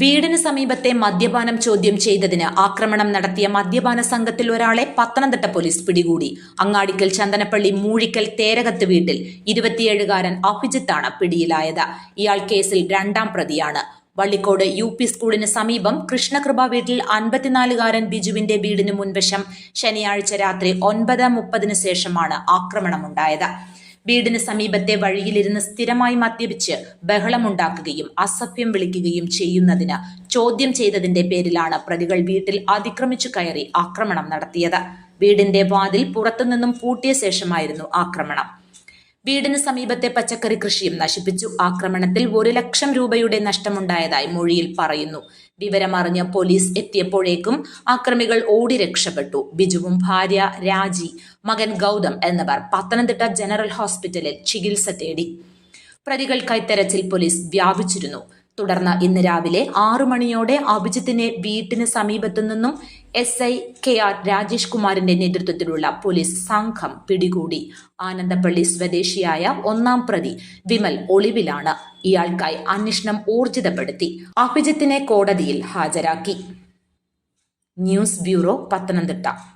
വീടിന് സമീപത്തെ മദ്യപാനം ചോദ്യം ചെയ്തതിന് ആക്രമണം നടത്തിയ മദ്യപാന സംഘത്തിൽ ഒരാളെ പത്തനംതിട്ട പോലീസ് പിടികൂടി. അങ്ങാടിക്കൽ ചന്ദനപ്പള്ളി മൂഴിക്കൽ തേരകത്ത് വീട്ടിൽ ഇരുപത്തിയേഴുകാരൻ അഭിജിത്താണ് പിടിയിലായത്. ഇയാൾ കേസിൽ രണ്ടാം പ്രതിയാണ്. വള്ളിക്കോട് യു പി സ്കൂളിന് സമീപം കൃഷ്ണകൃപ വീട്ടിൽ അൻപത്തിനാലുകാരൻ ബിജുവിന്റെ വീടിന് മുൻവശം ശനിയാഴ്ച രാത്രി ഒൻപത് മുപ്പതിന് ശേഷമാണ് ആക്രമണമുണ്ടായത്. വീടിന് സമീപത്തെ വഴിയിലിരുന്ന് സ്ഥിരമായി മദ്യപിച്ച് ബഹളമുണ്ടാക്കുകയും അസഭ്യം വിളിക്കുകയും ചെയ്യുന്നതിന് ചോദ്യം ചെയ്തതിന്റെ പേരിലാണ് പ്രതികൾ വീട്ടിൽ അതിക്രമിച്ചു കയറി ആക്രമണം നടത്തിയത്. വീടിന്റെ വാതിൽ പുറത്തുനിന്നും പൂട്ടിയ ശേഷമായിരുന്നു ആക്രമണം. വീടിന് സമീപത്തെ പച്ചക്കറി കൃഷിയും നശിപ്പിച്ചു. ആക്രമണത്തിൽ ഒരു ലക്ഷം രൂപയുടെ നഷ്ടമുണ്ടായതായി മൊഴിയിൽ പറയുന്നു. വിവരമറിഞ്ഞ് പോലീസ് എത്തിയപ്പോഴേക്കും അക്രമികൾ ഓടി രക്ഷപ്പെട്ടു. ബിജുവും ഭാര്യ രാജി മകൻ ഗൗതം എന്നിവർ പത്തനംതിട്ട ജനറൽ ഹോസ്പിറ്റലിൽ ചികിത്സ തേടി. പ്രതികൾക്കായി തെരച്ചിൽ പോലീസ് വ്യാപിച്ചിരുന്നു. തുടർന്ന് ഇന്ന് രാവിലെ ആറു മണിയോടെ അഭിജിത്തിനെ വീട്ടിന് സമീപത്തു നിന്നും S I K R Rajesh കുമാറിന്റെ നേതൃത്വത്തിലുള്ള പോലീസ് സംഘം പിടികൂടി. ആനന്ദപ്പള്ളി സ്വദേശിയായ ഒന്നാം പ്രതി വിമൽ ഒളിവിലാണ്. ഇയാൾക്കായി അന്വേഷണം ഊർജിതപ്പെടുത്തി. അഭിജിത്തിനെ കോടതിയിൽ ഹാജരാക്കി. News bureau Pathanamthitta.